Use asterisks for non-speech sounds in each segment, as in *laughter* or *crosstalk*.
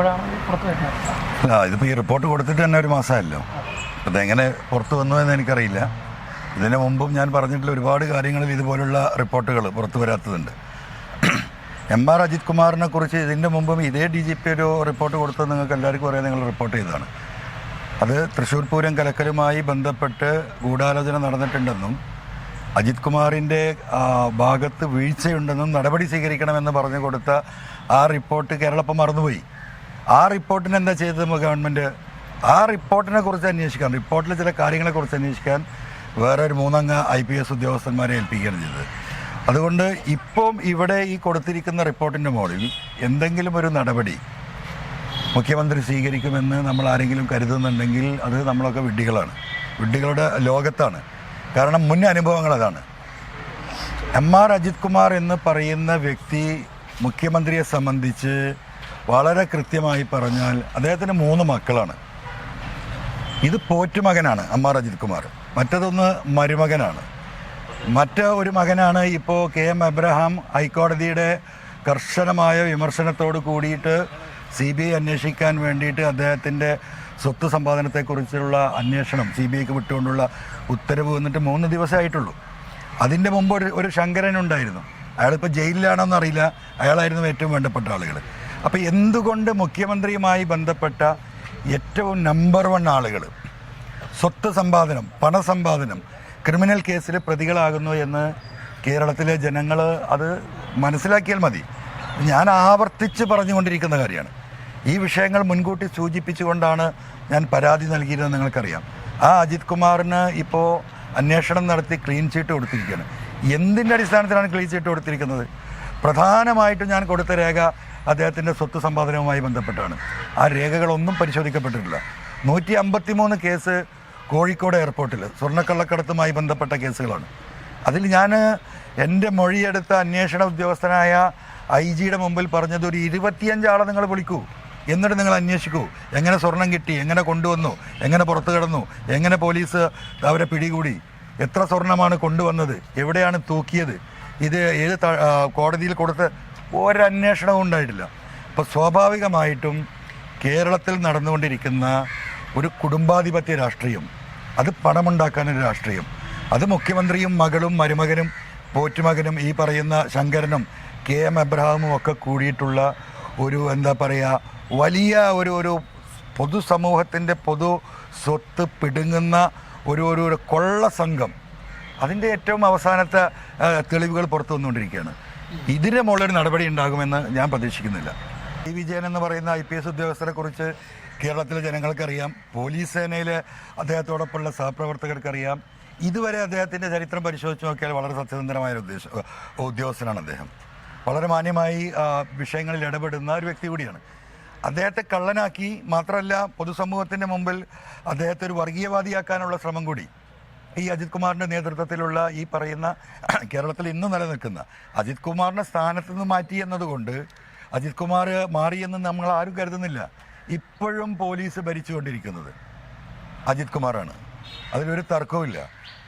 വന്നതാണ് പുറത്തു വരുന്നത്. ആ ഇതിപ്പോൾ ഈ റിപ്പോർട്ട് കൊടുത്തിട്ട് തന്നെ ഒരു മാസമല്ലോ അപ്പോൾ ഇതെങ്ങനെ പുറത്തു വന്നു എന്ന് എനിക്കറിയില്ല. ഇതിന് മുമ്പും ഞാൻ പറഞ്ഞിട്ടുള്ള ഒരുപാട് കാര്യങ്ങളിൽ ഇതുപോലുള്ള റിപ്പോർട്ടുകൾ പുറത്തു വരാത്തതുണ്ട്. എം ആർ അജിത് കുമാറിനെ കുറിച്ച് ഇതിന്റെ മുമ്പും ഇതേ ഡി ജി പി ഒരു റിപ്പോർട്ട് കൊടുത്തത് നിങ്ങൾക്ക് എല്ലാവർക്കും അറിയാം. നിങ്ങൾ റിപ്പോർട്ട് ചെയ്തതാണ്. അത് തൃശ്ശൂർ പൂരം കലക്കലുമായി ബന്ധപ്പെട്ട് ഗൂഢാലോചന നടന്നിട്ടുണ്ടെന്നും അജിത് കുമാറിന്റെ ഭാഗത്ത് വീഴ്ചയുണ്ടെന്നും നടപടി സ്വീകരിക്കണമെന്ന് പറഞ്ഞു കൊടുത്ത ആ റിപ്പോർട്ട് കേരളപ്പം മറന്നുപോയി. ആ റിപ്പോർട്ടിന് എന്താ ചെയ്തത് ഗവൺമെന്റ് ആ റിപ്പോർട്ടിനെ കുറിച്ച് അന്വേഷിക്കാൻ റിപ്പോർട്ടിലെ ചില കാര്യങ്ങളെക്കുറിച്ച് അന്വേഷിക്കാൻ വേറെ ഒരു മൂന്നംഗ ഐ പി എസ് ഉദ്യോഗസ്ഥന്മാരെ ഏൽപ്പിക്കുകയാണ് ചെയ്തത്. അതുകൊണ്ട് ഇപ്പം ഇവിടെ ഈ കൊടുത്തിരിക്കുന്ന റിപ്പോർട്ടിന്റെ മുകളിൽ എന്തെങ്കിലും ഒരു നടപടി മുഖ്യമന്ത്രി സ്വീകരിക്കുമെന്ന് നമ്മൾ ആരെങ്കിലും കരുതുന്നുണ്ടെങ്കിൽ അത് നമ്മളൊക്കെ വിഡ്ഢികളാണ്. വിഡ്ഢികളുടെ ലോകത്താണ്. കാരണം മുൻ അനുഭവങ്ങൾ അതാണ്. എം ആർ അജിത് കുമാർ എന്ന് പറയുന്ന വ്യക്തി മുഖ്യമന്ത്രിയെ സംബന്ധിച്ച് വളരെ കൃത്യമായി പറഞ്ഞാൽ അദ്ദേഹത്തിന് മൂന്ന് മക്കളാണ്. ഇത് പോറ്റുമകനാണ് അമ്മ അജിത് കുമാർ. മറ്റതൊന്ന് മരുമകനാണ്. മറ്റ ഒരു മകനാണ് ഇപ്പോൾ കെ എം എബ്രഹാം ഹൈക്കോടതിയുടെ കർശനമായ വിമർശനത്തോട് കൂടിയിട്ട് സി ബി ഐ അന്വേഷിക്കാൻ വേണ്ടിയിട്ട് അദ്ദേഹത്തിന്റെ സ്വത്ത് സമ്പാദനത്തെക്കുറിച്ചുള്ള അന്വേഷണം സി ബി ഐക്ക് വിട്ടുകൊണ്ടുള്ള ഉത്തരവ് വന്നിട്ട് മൂന്ന് ദിവസമായിട്ടുള്ളൂ. അതിന്റെ മുമ്പ് ഒരു ഒരു ശങ്കരനുണ്ടായിരുന്നു അയാളിപ്പോൾ ജയിലിലാണോ അറിയില്ല അയാളായിരുന്നു ഏറ്റവും വേണ്ടപ്പെട്ട ആളുകൾ. അപ്പോൾ എന്തുകൊണ്ട് മുഖ്യമന്ത്രിയുമായി ബന്ധപ്പെട്ട ഏറ്റവും നമ്പർ വൺ ആളുകൾ സ്വത്ത് സമ്പാദനം പണസമ്പാദനം ക്രിമിനൽ കേസിൽ പ്രതികളാകുന്നു എന്ന് കേരളത്തിലെ ജനങ്ങൾ അത് മനസ്സിലാക്കിയാൽ മതി. ഞാൻ ആവർത്തിച്ച് പറഞ്ഞുകൊണ്ടിരിക്കുന്ന കാര്യമാണ്. ഈ വിഷയങ്ങൾ മുൻകൂട്ടി സൂചിപ്പിച്ചുകൊണ്ടാണ് ഞാൻ പരാതി നൽകിയിരുന്നത് നിങ്ങൾക്കറിയാം. ആ അജിത് കുമാറിന് ഇപ്പോൾ അന്വേഷണം നടത്തി ക്ലീൻ ചീട്ട് കൊടുത്തിരിക്കുകയാണ്. എന്തിന്റെ അടിസ്ഥാനത്തിലാണ് ക്ലീൻ ചീട്ട് കൊടുത്തിരിക്കുന്നത്? പ്രധാനമായിട്ടും ഞാൻ കൊടുത്ത രേഖ അദ്ദേഹത്തിന്റെ സ്വത്ത് സമ്പാദനവുമായി ബന്ധപ്പെട്ടാണ്. ആ രേഖകളൊന്നും പരിശോധിക്കപ്പെട്ടിട്ടില്ല. നൂറ്റി അമ്പത്തി മൂന്ന് കേസ് കോഴിക്കോട് എയർപോർട്ടിൽ സ്വർണക്കള്ളക്കടത്തുമായി ബന്ധപ്പെട്ട കേസുകളാണ്. അതിൽ ഞാൻ എന്റെ മൊഴിയെടുത്ത അന്വേഷണ ഉദ്യോഗസ്ഥനായ ഐ ജിയുടെ മുമ്പിൽ പറഞ്ഞത് ഒരു ഇരുപത്തിയഞ്ചാളെ നിങ്ങൾ വിളിക്കൂ. എന്നിട്ട് നിങ്ങൾ അന്വേഷിക്കൂ. എങ്ങനെ സ്വർണം കിട്ടി എങ്ങനെ കൊണ്ടുവന്നു എങ്ങനെ പുറത്തു കിടന്നു എങ്ങനെ പോലീസ് അവരെ പിടികൂടി എത്ര സ്വർണമാണ് കൊണ്ടുവന്നത് എവിടെയാണ് തൂക്കിയത് ഇത് ഏത് കോടതിയിൽ കൊടുത്ത് ഒരന്വേഷണവും ഉണ്ടായിട്ടില്ല അപ്പോൾ സ്വാഭാവികമായിട്ടും കേരളത്തിൽ നടന്നുകൊണ്ടിരിക്കുന്ന ഒരു കുടുംബാധിപത്യ രാഷ്ട്രീയം അത് പണമുണ്ടാക്കാനൊരു രാഷ്ട്രീയം അത് മുഖ്യമന്ത്രിയും മകളും മരുമകനും പോറ്റുമകനും ഈ പറയുന്ന ശങ്കരനും കെ എം എബ്രഹാമും ഒക്കെ കൂടിയിട്ടുള്ള ഒരു എന്താ പറയുക വലിയ ഒരു ഒരു പൊതുസമൂഹത്തിന്റെ പൊതു സ്വത്ത് പിടുങ്ങുന്ന ഒരു ഒരു കൊള്ള സംഘം. അതിന്റെ ഏറ്റവും അവസാനത്തെ തെളിവുകൾ പുറത്തു വന്നുകൊണ്ടിരിക്കുകയാണ്. ഇതിന് മുകളിലൊരു നടപടി ഉണ്ടാകുമെന്ന് ഞാൻ പ്രതീക്ഷിക്കുന്നില്ല. ഈ വിജയൻ എന്ന് പറയുന്ന ഐ പി എസ് ഉദ്യോഗസ്ഥരെ കുറിച്ച് കേരളത്തിലെ ജനങ്ങൾക്കറിയാം. പോലീസ് സേനയിലെ അദ്ദേഹത്തോടൊപ്പമുള്ള സഹപ്രവർത്തകർക്കറിയാം. ഇതുവരെ അദ്ദേഹത്തിന്റെ ചരിത്രം പരിശോധിച്ച് നോക്കിയാൽ വളരെ സത്യസന്ധമായ ഒരു ഉദ്യോഗസ്ഥനാണ് അദ്ദേഹം. വളരെ മാന്യമായി വിഷയങ്ങളിൽ ഇടപെടുന്ന ഒരു വ്യക്തി കൂടിയാണ്. അദ്ദേഹത്തെ കള്ളനാക്കി മാത്രമല്ല പൊതുസമൂഹത്തിന്റെ മുമ്പിൽ അദ്ദേഹത്തെ ഒരു വർഗീയവാദിയാക്കാനുള്ള ശ്രമം കൂടി ഈ അജിത് കുമാറിന്റെ നേതൃത്വത്തിലുള്ള ഈ പറയുന്ന *clears throat* കേരളത്തിൽ ഇന്ന് നിലനിൽക്കുന്ന അജിത് കുമാറിനെ സ്ഥാനത്ത് നിന്ന് മാറ്റി എന്നതുകൊണ്ട് അജിത് കുമാർ മാറിയെന്ന് നമ്മൾ ആരും കരുതുന്നില്ല. ഇപ്പോഴും പോലീസ് ഭരിച്ചുകൊണ്ടിരിക്കുന്നത് അജിത് കുമാറാണ്. അതിലൊരു തർക്കവുമില്ല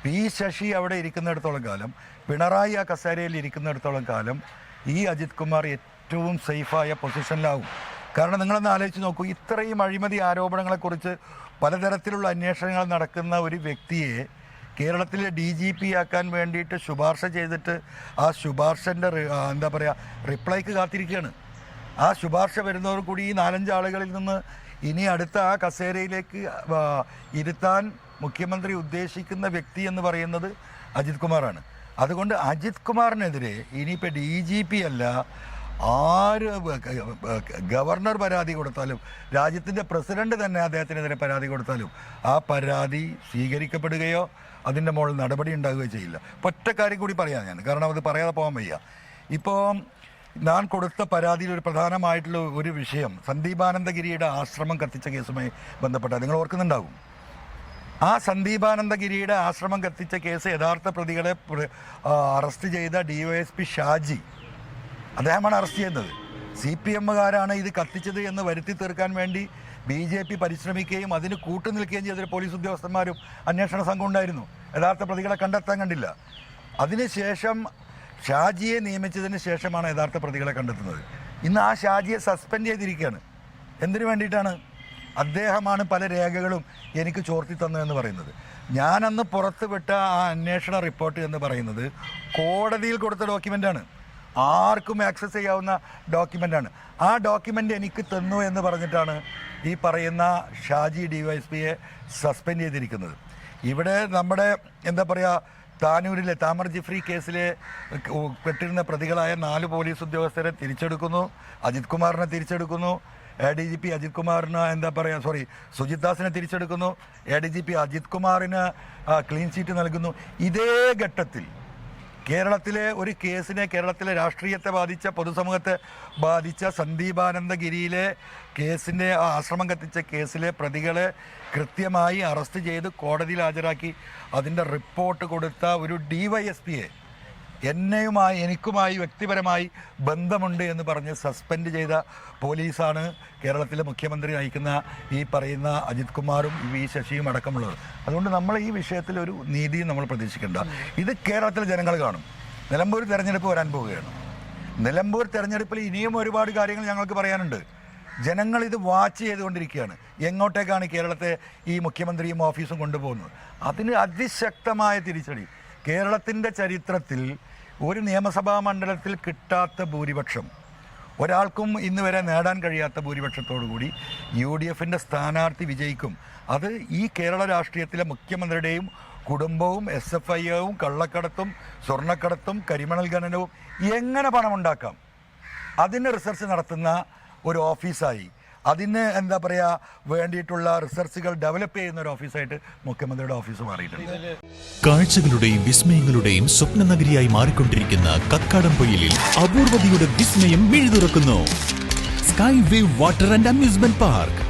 പി ശശി അവിടെ ഇരിക്കുന്നിടത്തോളം കാലം പിണറായി ആ കസേരയിൽ ഇരിക്കുന്നിടത്തോളം കാലം ഈ അജിത് കുമാർ ഏറ്റവും സേഫായ പൊസിഷനിലാവും. കാരണം നിങ്ങളൊന്ന് ആലോചിച്ച് നോക്കൂ ഇത്രയും അഴിമതി ആരോപണങ്ങളെക്കുറിച്ച് പലതരത്തിലുള്ള അന്വേഷണങ്ങൾ നടക്കുന്ന ഒരു വ്യക്തിയെ കേരളത്തിലെ ഡി ജി പി ആക്കാൻ വേണ്ടിയിട്ട് ശുപാർശ ചെയ്തിട്ട് ആ ശുപാർശന്റെ എന്താ പറയുക റിപ്ലൈക്ക് കാത്തിരിക്കുകയാണ്. ആ ശുപാർശ വരുന്നവർ കൂടി ഈ നാലഞ്ച് ആളുകളിൽ നിന്ന് ഇനി അടുത്ത ആ കസേരയിലേക്ക് ഇരുത്താൻ മുഖ്യമന്ത്രി ഉദ്ദേശിക്കുന്ന വ്യക്തി എന്ന് പറയുന്നത് അജിത് കുമാറാണ്. അതുകൊണ്ട് അജിത് കുമാറിനെതിരെ ഇനിയിപ്പോൾ ഡി ജി പി അല്ല ആര് ഗവർണർ പരാതി കൊടുത്താലും രാജ്യത്തിന്റെ പ്രസിഡന്റ് തന്നെ അദ്ദേഹത്തിനെതിരെ പരാതി കൊടുത്താലും ആ പരാതി സ്വീകരിക്കപ്പെടുകയോ അതിന്റെ മുകളിൽ നടപടി ഉണ്ടാകുകയോ ചെയ്യില്ല. ഒറ്റ കാര്യം കൂടി പറയാം ഞാൻ. കാരണം അത് പറയാതെ പോകാൻ വയ്യ. ഇപ്പോൾ ഞാൻ കൊടുത്ത പരാതിയിൽ ഒരു പ്രധാനമായിട്ടുള്ള ഒരു വിഷയം സന്ദീപാനന്ദഗിരിയുടെ ആശ്രമം കത്തിച്ച കേസുമായി ബന്ധപ്പെട്ട. നിങ്ങൾ ഓർക്കുന്നുണ്ടാവും. ആ സന്ദീപാനന്ദഗിരിയുടെ ആശ്രമം കത്തിച്ച കേസ് യഥാർത്ഥ പ്രതികളെ അറസ്റ്റ് ചെയ്ത ഡി ചെയ്ത ഡിവൈഎസ്പി ഷാജി. അദ്ദേഹമാണ് അറസ്റ്റ് ചെയ്യുന്നത്. സി പി എമ്മുകാരാണ് ഇത് കത്തിച്ചത് എന്ന് വരുത്തി തീർക്കാൻ വേണ്ടി ബി ജെ പി പരിശ്രമിക്കുകയും അതിന് കൂട്ടുനിൽക്കുകയും ചെയ്തൊരു പോലീസ് ഉദ്യോഗസ്ഥന്മാരും അന്വേഷണ സംഘം ഉണ്ടായിരുന്നു. യഥാർത്ഥ പ്രതികളെ കണ്ടെത്താൻ കണ്ടില്ല. അതിനുശേഷം ഷാജിയെ നിയമിച്ചതിന് ശേഷമാണ് യഥാർത്ഥ പ്രതികളെ കണ്ടെത്തുന്നത്. ഇന്ന് ആ ഷാജിയെ സസ്പെൻഡ് ചെയ്തിരിക്കുകയാണ്. എന്തിനു വേണ്ടിയിട്ടാണ്? അദ്ദേഹമാണ് പല രേഖകളും എനിക്ക് ചോർത്തി തന്നതെന്ന് പറയുന്നത്. ഞാനന്ന് പുറത്തുവിട്ട ആ അന്വേഷണ റിപ്പോർട്ട് എന്ന് പറയുന്നത് കോടതിയിൽ കൊടുത്ത ഡോക്യുമെന്റാണ് ആർക്കും ആക്സസ് ചെയ്യാവുന്ന ഡോക്യുമെന്റാണ് ആ ഡോക്യുമെന്റ് എനിക്ക് തന്നു എന്ന് പറഞ്ഞിട്ടാണ് ഈ പറയുന്ന ഷാജി ഡി വൈ എസ് പിയെ സസ്പെൻഡ് ചെയ്തിരിക്കുന്നത്. ഇവിടെ നമ്മുടെ എന്താ പറയുക താനൂരിലെ താമർ ജിഫ്രി കേസിലെ പെട്ടിരുന്ന പ്രതികളായ നാല് പോലീസ് ഉദ്യോഗസ്ഥരെ തിരിച്ചെടുക്കുന്നു. അജിത് കുമാറിനെ തിരിച്ചെടുക്കുന്നു. A D G P Ajith കുമാറിന് എന്താ പറയുക സോറി സുജിത് ദാസിനെ തിരിച്ചെടുക്കുന്നു. A D G P Ajith കുമാറിന് ക്ലീൻ ചീറ്റ് നൽകുന്നു. ഇതേ ഘട്ടത്തിൽ കേരളത്തിലെ ഒരു കേസിനെ കേരളത്തിലെ രാഷ്ട്രീയത്തെ ബാധിച്ച പൊതുസമൂഹത്തെ ബാധിച്ച സന്ദീപാനന്ദഗിരിയിലെ കേസിന്റെ ആ ആശ്രമം കത്തിച്ച കേസിലെ പ്രതികളെ കൃത്യമായി അറസ്റ്റ് ചെയ്ത് കോടതിയിൽ ഹാജരാക്കി. അതിന്റെ റിപ്പോർട്ട് കൊടുത്ത ഒരു ഡി വൈ എസ് പിയെ എന്നെയുമായി എനിക്കുമായി വ്യക്തിപരമായി ബന്ധമുണ്ട് എന്ന് പറഞ്ഞ് സസ്പെൻഡ് ചെയ്ത പോലീസാണ് കേരളത്തിലെ മുഖ്യമന്ത്രി നയിക്കുന്ന ഈ പറയുന്ന അജിത് കുമാറും വി ശശിയും അടക്കമുള്ളത്. അതുകൊണ്ട് നമ്മൾ ഈ വിഷയത്തിൽ ഒരു നീതിയും നമ്മൾ പ്രതീക്ഷിക്കേണ്ട. ഇത് കേരളത്തിലെ ജനങ്ങൾ കാണും. നിലമ്പൂർ തെരഞ്ഞെടുപ്പ് വരാൻ പോവുകയാണ്. നിലമ്പൂർ തെരഞ്ഞെടുപ്പിൽ ഇനിയും ഒരുപാട് കാര്യങ്ങൾ ഞങ്ങൾക്ക് പറയാനുണ്ട്. ജനങ്ങൾ ഇത് വാച്ച് ചെയ്തുകൊണ്ടിരിക്കുകയാണ്. എങ്ങോട്ടേക്കാണ് കേരളത്തെ ഈ മുഖ്യമന്ത്രിയും ഓഫീസും കൊണ്ടുപോകുന്നത്? അതിന് അതിശക്തമായ തിരിച്ചടി. കേരളത്തിന്റെ ചരിത്രത്തിൽ ഒരു നിയമസഭാ മണ്ഡലത്തിൽ കിട്ടാത്ത ഭൂരിപക്ഷം ഒരാൾക്കും ഇന്ന് വരെ നേടാൻ കഴിയാത്ത ഭൂരിപക്ഷത്തോടുകൂടി യു ഡി എഫിന്റെ സ്ഥാനാർത്ഥി വിജയിക്കും. അത് ഈ കേരള രാഷ്ട്രീയത്തിലെ മുഖ്യമന്ത്രിയുടെയും കുടുംബവും എസ് എഫ് ഐയും കള്ളക്കടത്തും സ്വർണക്കടത്തും കരിമണൽ ഖനനവും എങ്ങനെ പണമുണ്ടാക്കാം? അതിന് റിസർച്ച് നടത്തുന്ന ഒരു ഓഫീസായി അതിന് എന്താ പറയുക വേണ്ടിയിട്ടുള്ള റിസർച്ചുകൾ ഡെവലപ്പ് ചെയ്യുന്ന ഒരു ഓഫീസായിട്ട് മുഖ്യമന്ത്രിയുടെ ഓഫീസ് മാറിയിട്ടുണ്ട്. കാഴ്ചകളുടെയും വിസ്മയങ്ങളുടെയും സ്വപ്ന നഗരിയായി മാറിക്കൊണ്ടിരിക്കുന്ന കക്കാടംപൊയിലിൽ അപൂർവതയുടെ വിസ്മയം മിഴുതുറക്കുന്നു. Sky wave water and amusement park